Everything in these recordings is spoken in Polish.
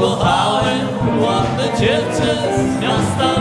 kochałem ładne dziewczę z miasta.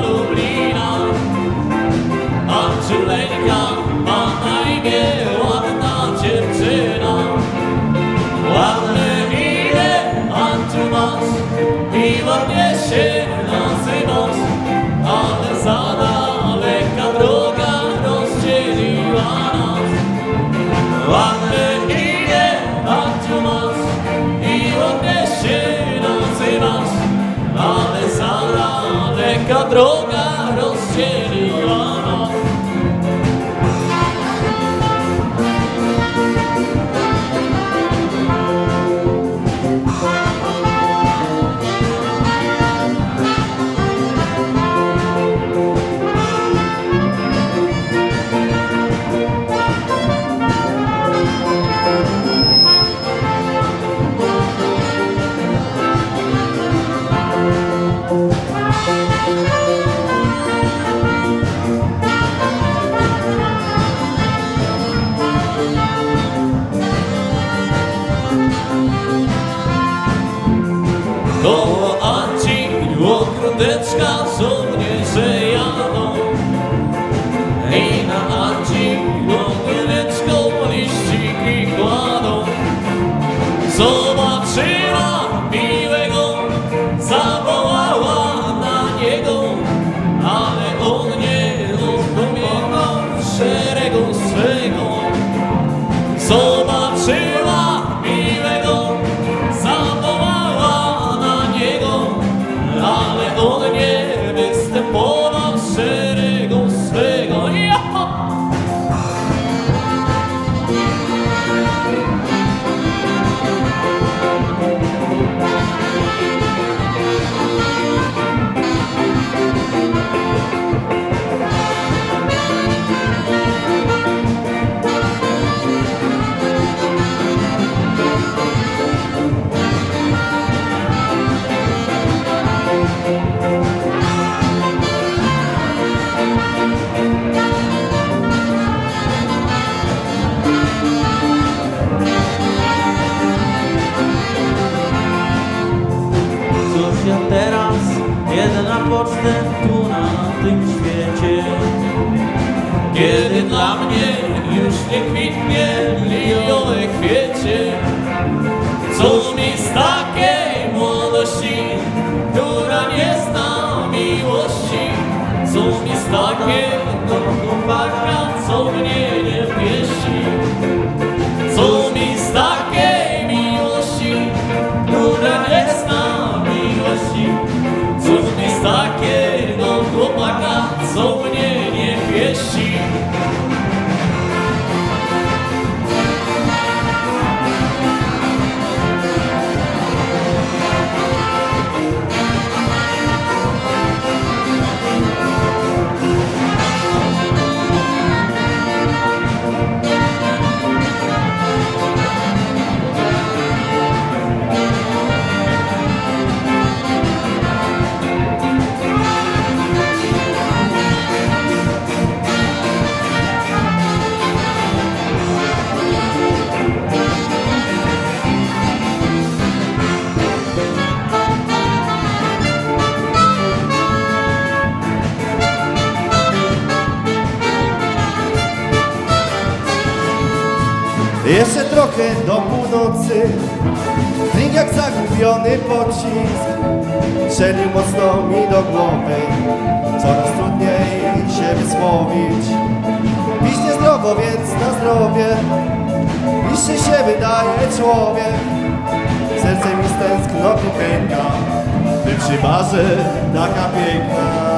So Kiedy dla mnie już nie kwitnie Jeszcze trochę do północy. Drink jak zagubiony pocisk. Strzelił mocno mi do głowy. Coraz trudniej się wysłowić. Pić niezdrowo, więc na zdrowie. Niższy się wydaje człowiek. Serce mi z tęsknoty pęka. By przy barze taka piękna.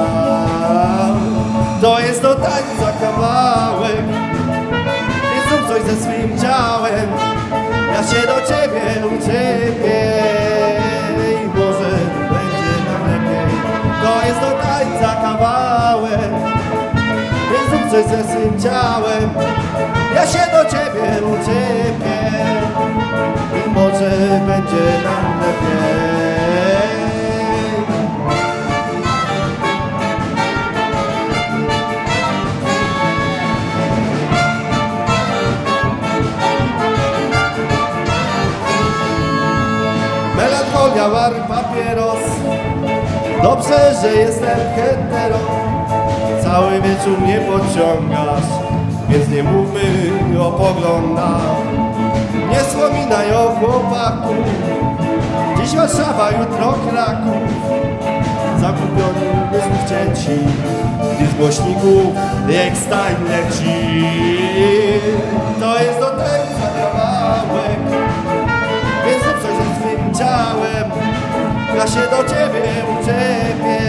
To jest do tańca kawałek ze swoim ciałem Ja się do ciebie uczepię. I może będzie nam lepiej. To jest do tańca kawałek. Więc coś ze swym ciałem Ja się do ciebie uczepię. I może będzie nam lepiej Melancholia, war, papieros. Dobrze, że jestem hetero. Cały wieczór mnie pociągasz Więc nie mówmy o poglądach Nie wspominaj o chłopaku. Dziś Warszawa, jutro Kraków. Zakupioni znów cięci Gdy z głośników Ekstein leci. To jest do tego kawałek Ja się do ciebie uczepię.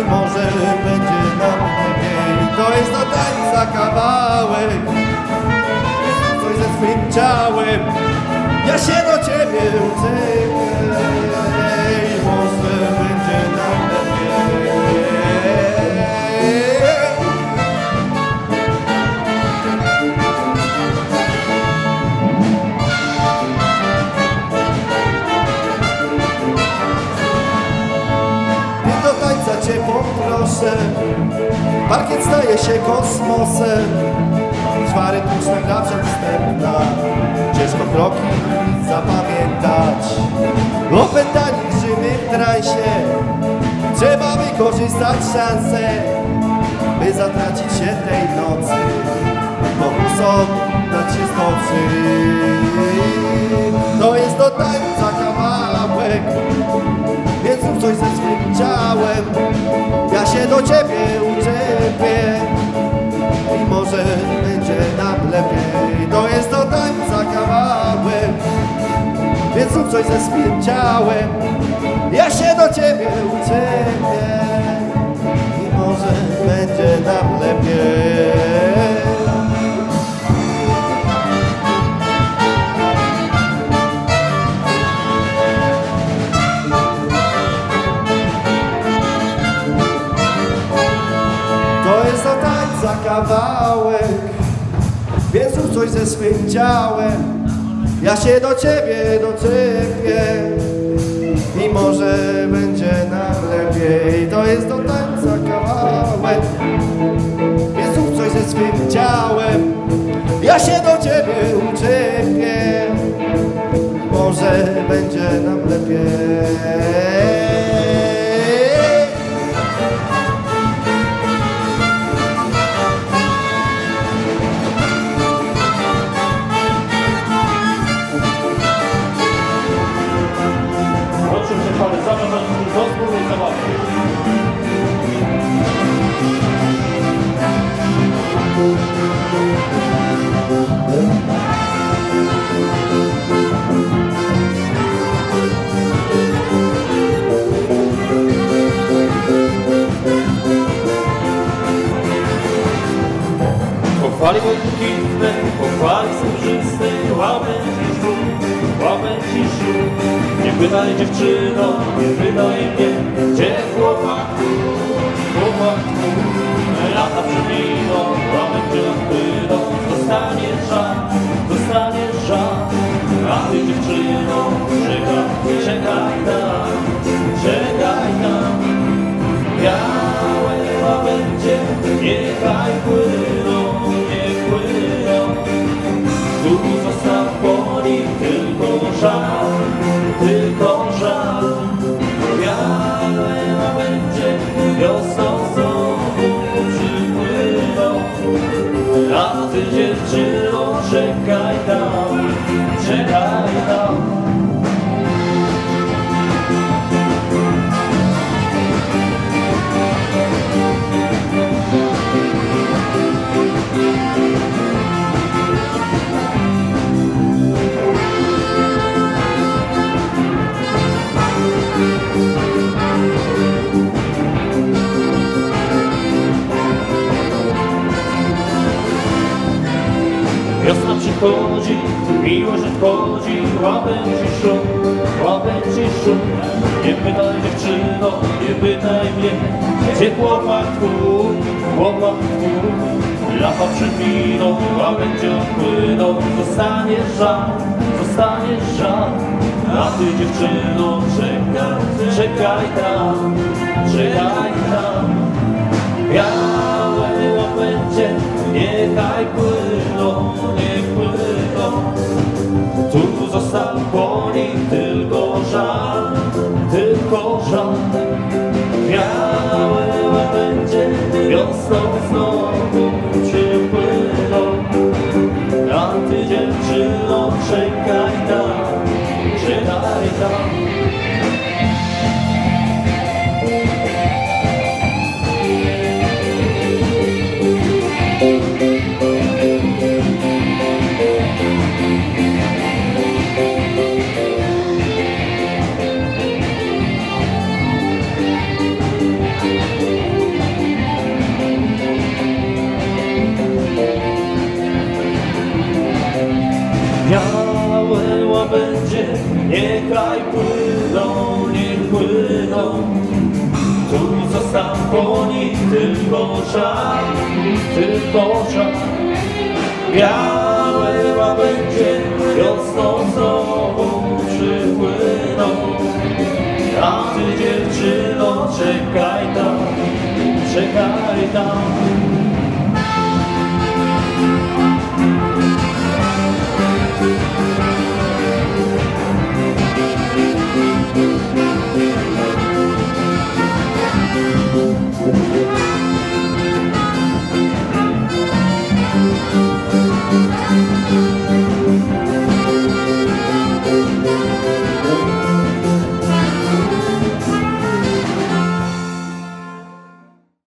I może będzie nam lepiej To jest do tańca kawałek. Coś ze swym ciałem Ja się do ciebie uczepię się kosmosem. Trwa rytmiczna gra przedwstępna Ciężko kroki zapamiętać. Opętani drżymy w transie Trzeba wykorzystać szansę By zatracić się tej nocy. Pokusą dać się stoczy To jest do tańca kawałek. Więc zrób coś ze swym ciałem. Ja się do ciebie uczepię może będzie nam lepiej. To jest do tańca kawałek Więc zrób coś ze swym ciałem Ja się do ciebie uczepię I może będzie nam lepiej kawałek. Więc zrób coś ze swym ciałem. Ja się do ciebie doczepię. I może będzie nam lepiej To jest do tańca kawałek. Zrób coś ze swym ciałem. Ja się do ciebie uczepię pytaj dziewczyno, nie pytaj mnie, gdzie chłopaku, chłopaku. Lata przeminą, łabędzie odpłyną, dostanie żal, dostanie żal. A ty dziewczyno, czekaj, czekaj tam, czekaj tam. Białe czekaj tam. Wiosna przychodzi, miłość nadchodzi, łabędzi szum, łabędzi szum. Nie pytaj dziewczyno, nie pytaj mnie, gdzie chłopak twój, chłopak twój. Lata przeminą, łabędzie odpłyną, zostanie żal, zostanie żal. A ty dziewczyno, czekaj, czekaj tam, czekaj tam. Białe łabędzie, niechaj płyną, nie płyną. Tu został po nich tylko żal, tylko żal. Białe będzie wiosną znów. Po nich tylko czar, tylko czar Białe łabędzie wiosną znowu przypłyną. A ty dziewczyno czekaj tam, czekaj tam